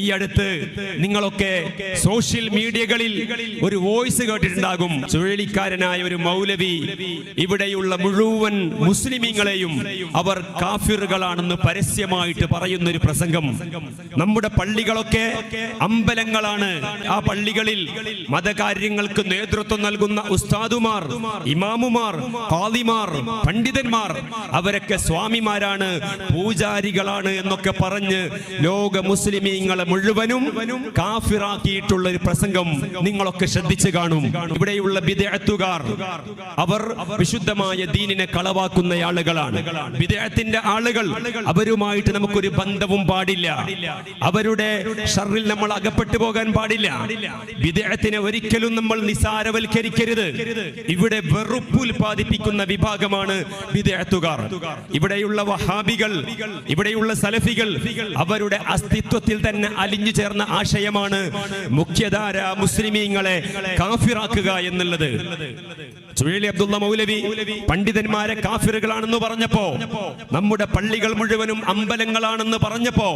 ഈ അടുത്ത് നിങ്ങളൊക്കെ സോഷ്യൽ മീഡിയകളിൽ ഒരു വോയിസ് കേട്ടിട്ടുണ്ടാകും. ചുഴലിക്കാരനായ ഒരു മൗലവി ഇവിടെയുള്ള മുഴുവൻ മുസ്ലിമീങ്ങളെയും അവർ കാഫിറുകളാണെന്ന് പരസ്യമായിട്ട് പറയുന്ന ഒരു പ്രസംഗം. നമ്മുടെ പള്ളികളൊക്കെ അമ്പലങ്ങളാണ്. ആ പള്ളികളിൽ മതകാര്യങ്ങൾക്ക് നേതൃത്വം നൽകുന്ന ഉസ്താദുമാർ ഇമാമുമാർ ഖാദിമാർ പണ്ഡിതന്മാർ അവരൊക്കെ സ്വാമിമാരാണ് പൂജാരികളാണ് എന്നൊക്കെ പറഞ്ഞ് ലോക മുസ്ലിമീങ്ങളെ മുഴുവനും കാഫിറാക്കിയിട്ടുള്ള ഒരു പ്രസംഗം നിങ്ങളൊക്കെ ശ്രദ്ധിച്ചു കാണും. ഇവിടെയുള്ള വിദേഹത്തുകാർ അവർ വിശുദ്ധമായ ദീനിനെ കളവാക്കുന്ന ആളുകളാണ്. വിദേഹത്തിന്റെ ആളുകൾ അവരുമായിട്ട് നമുക്കൊരു ബന്ധവും പാടില്ല. അവരുടെ ഷറിൽ നമ്മൾ അകപ്പെട്ടു പോകാൻ പാടില്ല. വിദേഹത്തിനെ ഒരിക്കലും നമ്മൾ നിസാരവൽക്കരിക്കരുത്. ഇവിടെ വെറുപ്പ് ഉൽപ്പാദിപ്പിക്കുന്ന വിഭാഗമാണ് വിദേഹത്തുകാർ ഇവിടെയുള്ള വഹാബികൾ ഇവിടെയുള്ള സലഫികൾ അവരുടെ അസ്തിത്വത്തിൽ തന്നെ അലിഞ്ഞു ചേർന്ന ആശയമാണ് മുഖ്യധാര മുസ്ലിമീങ്ങളെ കാഫിറാക്കുക എന്നുള്ളത്. ചുഴലി അബ്ദുള്ള മൗലവി പണ്ഡിതന്മാരെ കാഫിറുകളാണെന്ന് പറഞ്ഞപ്പോ നമ്മുടെ പള്ളികൾ മുഴുവനും അമ്പലങ്ങളാണെന്ന് പറഞ്ഞപ്പോ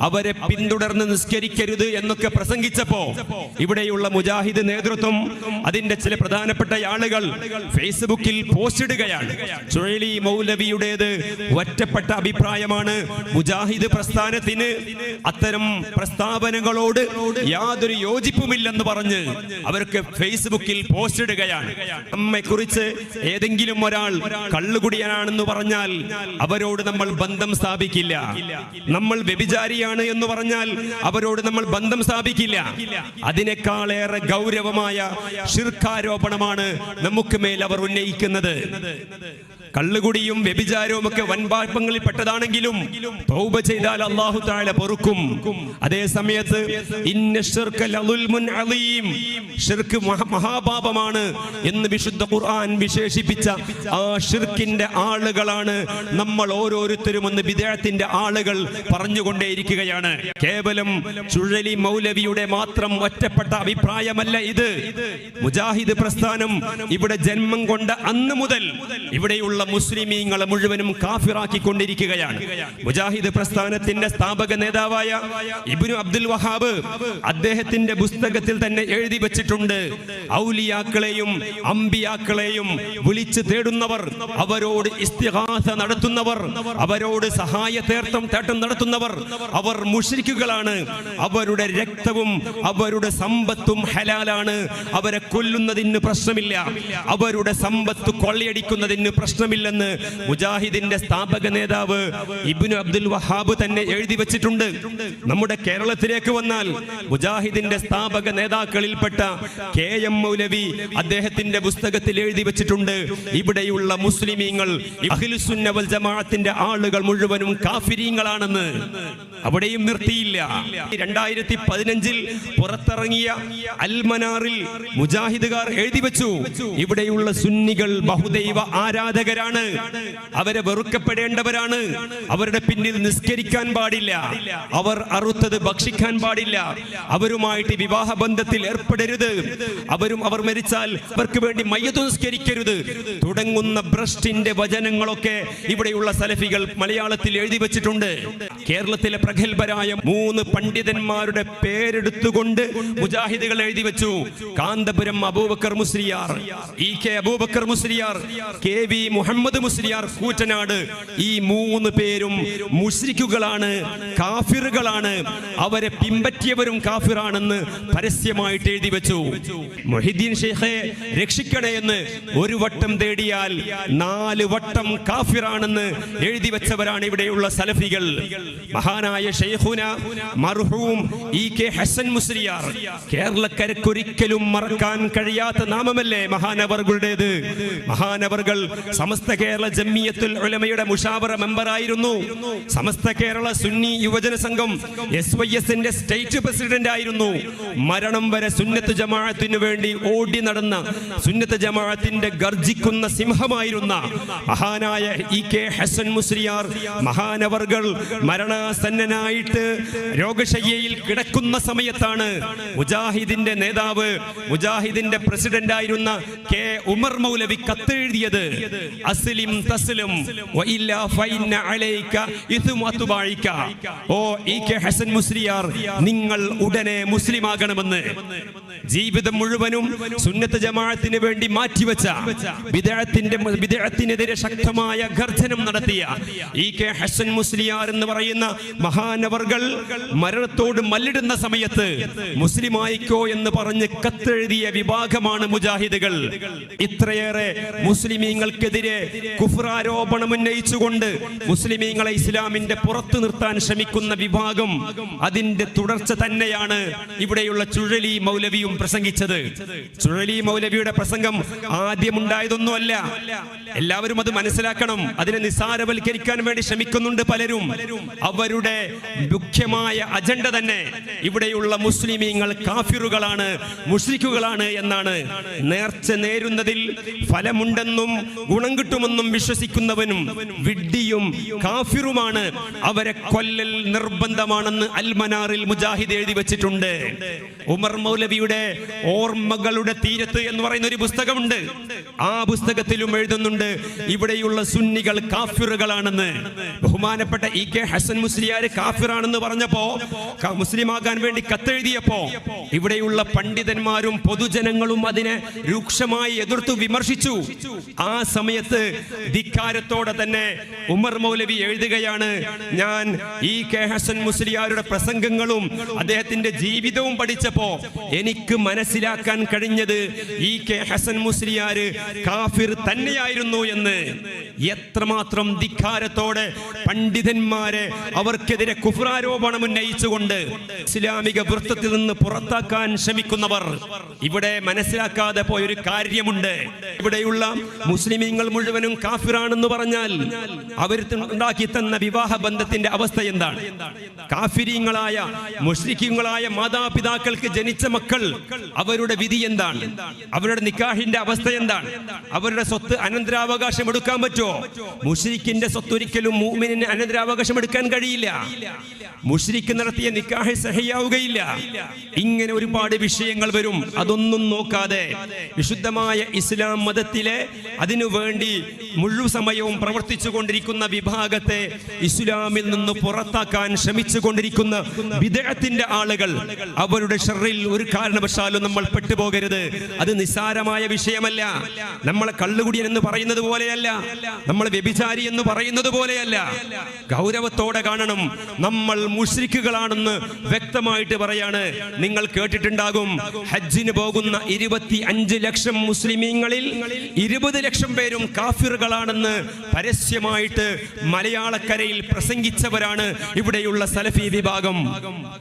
അവരെ പിന്തുടർന്ന് നിസ്കരിക്കരുത് എന്നൊക്കെ പ്രസംഗിച്ചപ്പോ ഇവിടെയുള്ള മുജാഹിദ് നേതൃത്വം അതിന്റെ ചില പ്രധാനപ്പെട്ട ആളുകൾ ഫേസ്ബുക്കിൽ പോസ്റ്റ് ഇടുകയാണ് ചുഴലി മൗലവിയുടേത് ഒറ്റപ്പെട്ട അഭിപ്രായമാണ്. മുജാഹിദ് പ്രസ്ഥാനത്തിന് അത്തരം പ്രസ്താവനകളോട് യാതൊരു യോജിപ്പുമില്ലെന്ന് പറഞ്ഞ് അവർക്ക് ഫേസ്ബുക്കിൽ പോസ്റ്റ് ഇടുകയാണ് നമ്മെ കുറിച്ച് ഏതെങ്കിലും ഒരാൾ കള്ളുകുടിയനാണെന്ന് പറഞ്ഞാൽ അവരോട് നമ്മൾ ബന്ധം സ്ഥാപിക്കില്ല. നമ്മൾ വ്യഭിചാരിയാണ് എന്ന് പറഞ്ഞാൽ അവരോട് നമ്മൾ ബന്ധം സ്ഥാപിക്കില്ല. അതിനേക്കാളേറെ ഗൗരവമായ ശിർക്കാരോപണമാണ് നമുക്ക് മേൽ അവർ ഉന്നയിക്കുന്നത്. കള്ളുകുടിയും വ്യഭിചാരവും ഒക്കെ വൻപാപങ്ങളിൽ പെട്ടതാണെങ്കിലും തൗബ ചെയ്താൽ അള്ളാഹു താഴെ പൊറുക്കും. അതേ സമയത്ത്. ശിർക്ക് മഹാപാപമാണ് എന്ന് വിശുദ്ധ ഖുർആൻ വിശേഷിപ്പിച്ച ആ ഷിർക്കിന്റെ ആളുകളാണ് നമ്മൾ ഓരോരുത്തരും എന്ന് വിദേഹത്തിന്റെ ആളുകൾ പറഞ്ഞുകൊണ്ടേയിരിക്കുകയാണ്. കേവലം ചുഴലി മൗലവിയുടെ മാത്രം ഒറ്റപ്പെട്ട അഭിപ്രായമല്ല ഇത്. മുജാഹിദ് പ്രസ്ഥാനം ഇവിടെ ജന്മം കൊണ്ട അന്ന് മുതൽ ഇവിടെയുള്ള മുസ്ലിമീങ്ങളെ മുഴുവനും കാഫിറാക്കി കൊണ്ടിരിക്കുകയാണ് മുജാഹിദ് പ്രസ്ഥാനത്തിന്റെ സ്ഥാപക നേതാവായ ഇബ്നു അബ്ദുൽ വഹാബ് അദ്ദേഹത്തിന്റെ പുസ്തകത്തിൽ തന്നെ എഴുതി വെച്ചിട്ടുണ്ട്. ഔലിയാക്കളെയും അമ്പിയാക്കളെയും വിളിച്ചു തേടുന്നവർ അവരോട് ഇസ്തിഹാസ നടത്തുന്നവർ അവരോട് സഹായ തീർത്ഥം തേട്ടം നടത്തുന്നവർ അവർ മുഷരിക്കുകളാണ് അവരുടെ രക്തവും അവരുടെ സമ്പത്തും ഹലാലാണ്. അവരെ കൊല്ലുന്നതിന് പ്രശ്നമില്ല. അവരുടെ സമ്പത്ത് കൊള്ളയടിക്കുന്നതിന് പ്രശ്നമില്ലെന്ന് മുജാഹിദിന്റെ സ്ഥാപക നേതാവ് ഇബ്നു അബ്ദുൽ വഹാബ് തന്നെ എഴുതി വെച്ചിട്ടുണ്ട്. നമ്മുടെ കേരളത്തിലേക്ക് വന്നാൽ മുജാഹിദിന്റെ സ്ഥാപക നേതാക്കളിൽപ്പെട്ട കെ എം മൗലവി അദ്ദേഹത്തിന്റെ പുസ്തകത്തിൽ എഴുതി വെച്ചിട്ടുണ്ട്. ഇവിടെയുള്ള മുസ്ലിമീങ്ങൾ അഖിലുസുന്നവൽ ജമാഅത്തിന്റെ ആളുകൾ മുഴുവനും കാഫിരീങ്ങളാണെന്ന്. അവിടെയും നിർത്തിയില്ല. രണ്ടായിരത്തി പതിനഞ്ചിൽ പുറത്തിറങ്ങിയ അൽമനാറിൽ മുജാഹിദുകാർ എഴുതി വെച്ചു. ഇവിടെയുള്ള സുന്നികൾ ബഹുദൈവ ആരാധകരാണ് അവരെ വെറുക്കപ്പെടേണ്ടവരാണ്. അവരുടെ പിന്നിൽ നിസ്കരിക്കാൻ പാടില്ല. അവർ അറുത്തത് ഭക്ഷിക്കാൻ പാടില്ല. അവരുമായിട്ട് വിവാഹ ബന്ധത്തിൽ ഏർപ്പെടരുത്. അവരും അവർ മരിച്ചാൽ അവർക്ക് വേണ്ടി മയ്യത്ത് നിസ്കരിക്കരുത്. തുടങ്ങുന്ന ഭ്രഷ്ടിന്റെ വചനങ്ങളൊക്കെ ഇവിടെയുള്ള സലഫികൾ മലയാളത്തിൽ എഴുതി വെച്ചിട്ടുണ്ട്. കേരളത്തിലെ പ്രഗത്ഭരായ മൂന്ന് പണ്ഡിതന്മാരുടെ പേരെടുത്തുകൊണ്ട് മുജാഹിദുകൾ എഴുതി വെച്ചു. Kanthapuram Abubakar Musliyar E K Abubakar Musliyar K V Muhammad Musliyar Koottanad. ഈ മൂന്ന് പേരും മുസ്ലിക്കുകളാണ് കാഫിറുകളാണ്. അവരെ പിമ്പറ്റിയവരും കാഫിറാണെന്ന് പരസ്യമായിട്ട് എഴുതി വെച്ചു. മൊഹിദ്ദീൻ ഷെയ്ഖെ രക്ഷിക്കണേ എന്ന് ഒരു വട്ടം തേടിയാൽ നാല് വട്ടം കാഫിറാണെന്ന് എഴുതി വെച്ചവരാണ് ഇവിടെയുള്ള സലഫികൾ. മഹാനായ ഷെയ്ഖുന മർഹൂം ഇ കെ ഹസൻ മുസ്ലിയാർ. കേരളക്കരക്കൊരിക്കലും മറക്കാൻ കഴിയാത്ത നാമമല്ലേ മഹാനവർകളുടേത് മഹാനവർകൾ സമസ്ത കേരള ജമ്മിയത്തുൽ ഉലമയുടെ മുഷാവറ മെമ്പർ ആയിരുന്നു സമസ്ത കേരള സുന്നി യുവജന സംഘം എസ് വൈ എസിന്റെ സ്റ്റേറ്റ് പ്രസിഡന്റ് ആയിരുന്നു. മരണം വരെ സുന്നത്ത് ജമാഅത്തിനു വേണ്ടി ഓടി നടന്ന സുന്നത്ത് ജമാഅത്തിന്റെ ഗർജിക്കുന്ന സിംഹമായിരുന്ന മഹാനായ ഇ കെ ഹസൻ മുസ്ലിയാർ മഹാനവർകൾ മരണാസന്നനായിട്ട് രോഗശയ്യയിൽ കിടക്കുന്ന സമയത്താണ് മുജാഹിദിന്റെ നേതാവ് മുജാഹിദിന്റെ പ്രസിഡന്റ് ആയിരുന്ന കെ ഉമർ മൗലവി കത്തെഴുതിയത്. അസ്ലിം തസ്ലിം. വഇല്ല ഫൈന അലൈക ഇസ്മു അത്ബാഇക ഓ ഇ കെ ഹസൻ മുസ്ലിയാർ നിങ്ങൾ ഉടനെ മുസ്ലിം ആകണമെന്ന് ജീവിതം മുഴുവനും സുന്നത്ത് ജമാഅത്തിന് വേണ്ടി മാറ്റിവെച്ച വിദേഹത്തിന്റെ വിദേഹത്തിനെതിരെ ശക്തമായ ഗർജനം നടത്തിയ ഇ കെ ഹസൻ മുസ്ലിയാർ എന്ന് പറയുന്ന മഹാനവർകൾ മരണത്തോട് മല്ലിടുന്ന സമയത്ത് മുസ്ലിമായിക്കോ എന്ന് പറഞ്ഞ് കത്തെഴുതിയ വിഭാഗമാണ് മുജാഹിദുകൾ. ഇത്രയേറെ മുസ്ലിമീങ്ങൾക്കെതിരെ കുഫ്രാരോപണം ഉന്നയിച്ചുകൊണ്ട് മുസ്ലിമീങ്ങളെ ഇസ്ലാമിന്റെ പുറത്തു നിർത്താൻ ശ്രമിക്കുന്ന വിഭാഗം അതിന്റെ തുടർച്ച തന്നെയാണ് ഇവിടെയുള്ള ചുഴലി മൗലവിയും പ്രസംഗിച്ചത്. ചുഴലി മൗലവിയുടെ പ്രസംഗം ആദ്യമുണ്ടായതൊന്നുമല്ല. എല്ലാവരും അത് മനസ്സിലാക്കണം. അതിനെ നിസാരവൽക്കരിക്കാൻ വേണ്ടി ശ്രമിക്കുന്നുണ്ട് പലരും. അവരുടെ മുഖ്യമായ അജണ്ട തന്നെ ഇവിടെയുള്ള മുസ്ലിമീങ്ങൾ കാഫിറുകളാണ് മുഷ്രിഖുകളാണ് എന്നാണ് നേർച്ച നേരുന്നതിൽ ഫലമുണ്ടെന്നും ഗുണം കിട്ടുമെന്നും വിശ്വസിക്കുന്നവനും വിഡ്ഢിയും കാഫിറുമാണ്. അവരെ കൊല്ലൽ നിർബന്ധമാണെന്ന് അൽമനാറിൽ മുജാഹിദ് എഴുതി വെച്ചിട്ടുണ്ട്. ഉമർ മൗലവിയുടെ ഓർമ്മകളുടെ തീരത്ത് എന്ന് പറയുന്ന ഒരു പുസ്തകമുണ്ട്. ആ പുസ്തകത്തിലും എഴുതുന്നുണ്ട് ഇവിടെയുള്ള സുന്നികൾ കാഫിറുകളാണെന്ന്. ബഹുമാനപ്പെട്ട ഇ കെ ഹസൻ മുസ്ലിയാർ കാഫിറാണെന്ന് പറഞ്ഞപ്പോ മുസ്ലിം മുസ്ലിമാകാൻ വേണ്ടി കത്തെഴുതിയപ്പോ ഇവിടെയുള്ള പണ്ഡിതന്മാരും പൊതുജനങ്ങളും അതിനെ രൂക്ഷമായി എതിർത്തു വിമർശിച്ചു. ആ സമയത്ത് ധിക്കാരത്തോടെ തന്നെ ഉമർ മൗലവി എഴുതുകയാണ്. ഞാൻ ഈ കെ ഹസൻ മുസ്ലിയാരുടെ പ്രസംഗങ്ങളും അദ്ദേഹത്തിന്റെ ജീവിതവും പഠിച്ചപ്പോ എനിക്ക് മനസ്സിലാക്കാൻ കഴിഞ്ഞത് ഈ കെ ഹസൻ മുസ്ലിയാര് കാഫിർ തന്നെയായിരുന്നു എന്ന്. എത്രമാത്രം ധിക്കാരത്തോടെ പണ്ഡിതന്മാരെ അവർക്കെതിരെ കുഫ്രാരോപണം ഉന്നയിച്ചുകൊണ്ട് ഇസ്ലാമിക വൃത്തത്തിൽ നിന്ന് പുറത്താക്കാൻ ശ്രമിക്കുന്നവർ. ഇവിടെ മനസ്സിലാക്കാതെ പോയൊരു കാര്യമുണ്ട്. ഇവിടെയുള്ള മുസ്ലിമീങ്ങൾ മുഴുവനും കാഫിറാണെന്ന് പറഞ്ഞാൽ അവർ ഉണ്ടാക്കി തന്ന വിവാഹ ബന്ധത്തിന്റെ അവസ്ഥ എന്താണ്? കാഫിരീങ്ങളായ മുഷ്രിഖിങ്ങളായ മാതാപിതാക്കൾക്ക് ജനിച്ച മക്കൾ അവരുടെ വിധി എന്താണ്? അവരുടെ നിക്കാഹിന്റെ അവസ്ഥ എന്താണ്? അവരുടെ സ്വത്ത് അനന്തരാവകാശം എടുക്കാൻ പറ്റുമോ? മുഷ്രിഖിന്റെ സ്വത്ത് ഒരിക്കലും മൂമിനിന് അനന്തരാവകാശം എടുക്കാൻ കഴിയില്ല. മുഷ്രിഖ് നടത്തിയ നിക്കാഹ് സഹയാവുകയില്ല. ഇങ്ങനെ ഒരുപാട് വിഷയങ്ങൾ വരും. അതൊന്നും നോക്കാതെ വിശുദ്ധമായ ഇസ്ലാം മതത്തിലെ അതിനു വേണ്ടി മുഴുവൻ സമയവും പ്രവർത്തിച്ചു കൊണ്ടിരിക്കുന്ന വിഭാഗത്തെ ഇസ്ലാമിൽ നിന്ന് പുറത്താക്കാൻ ശ്രമിച്ചു കൊണ്ടിരിക്കുന്ന വിദേഹത്തിന്റെ ആളുകൾ അവരുടെ ഷെറിൽ ഒരു കാരണവശാലും നമ്മൾ പെട്ടുപോകരുത്. അത് നിസ്സാരമായ വിഷയമല്ല. നമ്മളെ കള്ളുകുടിയൻ എന്ന് പറയുന്നത് പോലെയല്ല. നമ്മൾ വ്യഭിചാരി എന്ന് പറയുന്നത് പോലെയല്ല. ഗൗരവത്തോടെ കാണണം. നമ്മൾ മുഷ്രിക്കുകളാണെന്ന് വ്യക്തമായിട്ട് പറയാണ്. നിങ്ങൾ കേട്ടിട്ടുണ്ടാകും. ഹജ്ജിന് പോകുന്ന ഇരുപത്തി അഞ്ച് ലക്ഷം മുസ്ലിമീങ്ങളിൽ ഇരുപത് ലക്ഷം പേരും കാഫിറുകളാണെന്ന് പരസ്യമായിട്ട് മലയാളക്കരയിൽ പ്രസംഗിച്ചവരാണ് ഇവിടെയുള്ള സലഫി വിഭാഗം.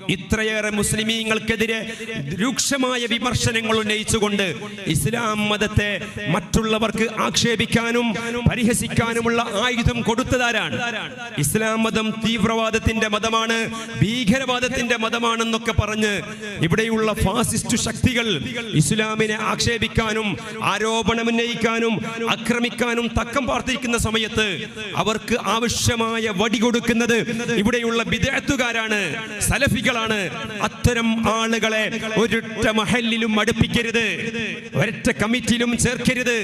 ഇത്രയേറെ മുസ്ലിമീങ്ങൾക്കെതിരെ രൂക്ഷമായ വിമർശനങ്ങൾ ഉന്നയിച്ചുകൊണ്ട് ഇസ്ലാം മതത്തെ മറ്റുള്ളവർക്ക് ആക്ഷേപിക്കാനും പരിഹസിക്കാനുമുള്ള ആയുധം കൊടുത്തതാരാണ്? ഇസ്ലാം മതം തീവ്രവാദത്തിന്റെ മതമാണ് ഭീകരവാദത്തിന്റെ മതമാണെന്നൊക്കെ പറഞ്ഞ് ഇവിടെയുള്ള ഫാസിസ്റ്റ് ശക്തികൾ ഇസ്ലാമിനെ ആക്ഷേപിക്കാനും ആരോപണം ഉന്നയിക്കാനും ആക്രമിക്കാനും തക്കം പാർത്തിരിക്കുന്ന സമയത്ത് അവർക്ക് ആവശ്യമായ വടി കൊടുക്കുന്നത് ഇവിടെയുള്ള വിദേഹത്തുകാരാണ് സലഫികളാണ്. അത്തരം ആളുകളെ ഒരൊറ്റ മഹലിലും അടുപ്പിക്കരുത് ഒരൊറ്റ കമ്മിറ്റിയിലും ചേർക്കരുത്.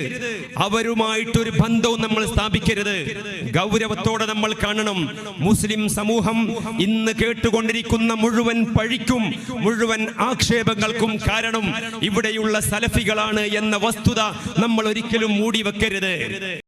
അവരുമായിട്ടൊരു ബന്ധവും നമ്മൾ സ്ഥാപിക്കരുത്. ഗൗരവത്തോടെ നമ്മൾ കാണണം. മുസ്ലിം സമൂഹം ഇന്ന് കേട്ടുകൊണ്ടിരിക്കുന്ന മുഴുവൻ പഴിക്കും മുഴുവൻ ആക്ഷേപങ്ങൾക്കും കാരണം ഇവിടെയുള്ള സലഫികളാണ് എന്ന വസ്തുത നമ്മൾ ഒരിക്കലും മൂടി വെക്കരുത് ചെയ്യരുത്